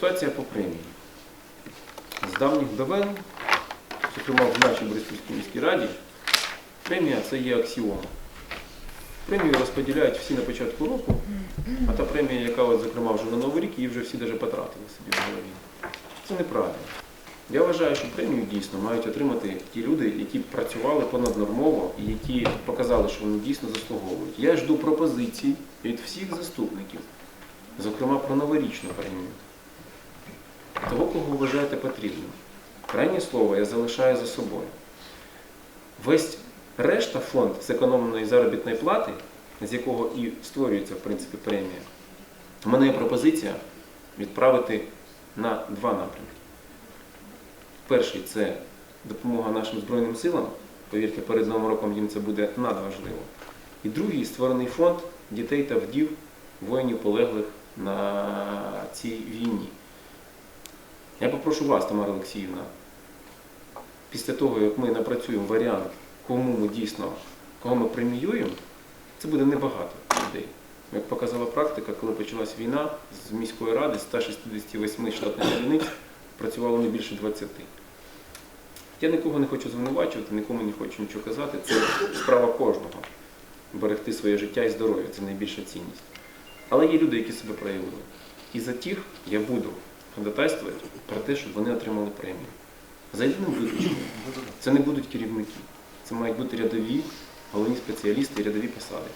Ситуація по премії. З давніх давен, зокрема в нашій Бориспільській міській раді, премія це є аксіома. Премію розподіляють всі на початку року, а та премія, яка от, зокрема вже на Новий рік, її вже всі даже потратили собі в голові. Це неправильно. Я вважаю, що премію дійсно мають отримати ті люди, які працювали понаднормово і які показали, що вони дійсно заслуговують. Я жду пропозицій від всіх заступників, зокрема про новорічну премію. Того, кого вважаєте потрібним. Крайнє слово я залишаю за собою. Весь решта фонд зекономленої заробітної плати, з якого і створюється в принципі премія, у мене є пропозиція відправити на два напрямки. Перший це допомога нашим Збройним силам. Повірте, перед Новим роком їм це буде надважливо. І другий створений фонд дітей та вдів воїнів полеглих на цій війні. Я попрошу вас, Тамара Олексіївна, після того, як ми напрацюємо варіант, кому ми дійсно, кого ми преміюємо, це буде небагато людей. Як показала практика, коли почалась війна, з міської ради з 168 штатних одиниць працювало не більше 20. Я нікого не хочу звинувачувати, нікому не хочу нічого казати. Це справа кожного. Берегти своє життя і здоров'я це найбільша цінність. Але є люди, які себе проявили. І за тих я буду ходатайствувати про те, щоб вони отримали премію. За єдиним виключенням. Це не будуть керівники. Це мають бути рядові, головні спеціалісти і рядові посади.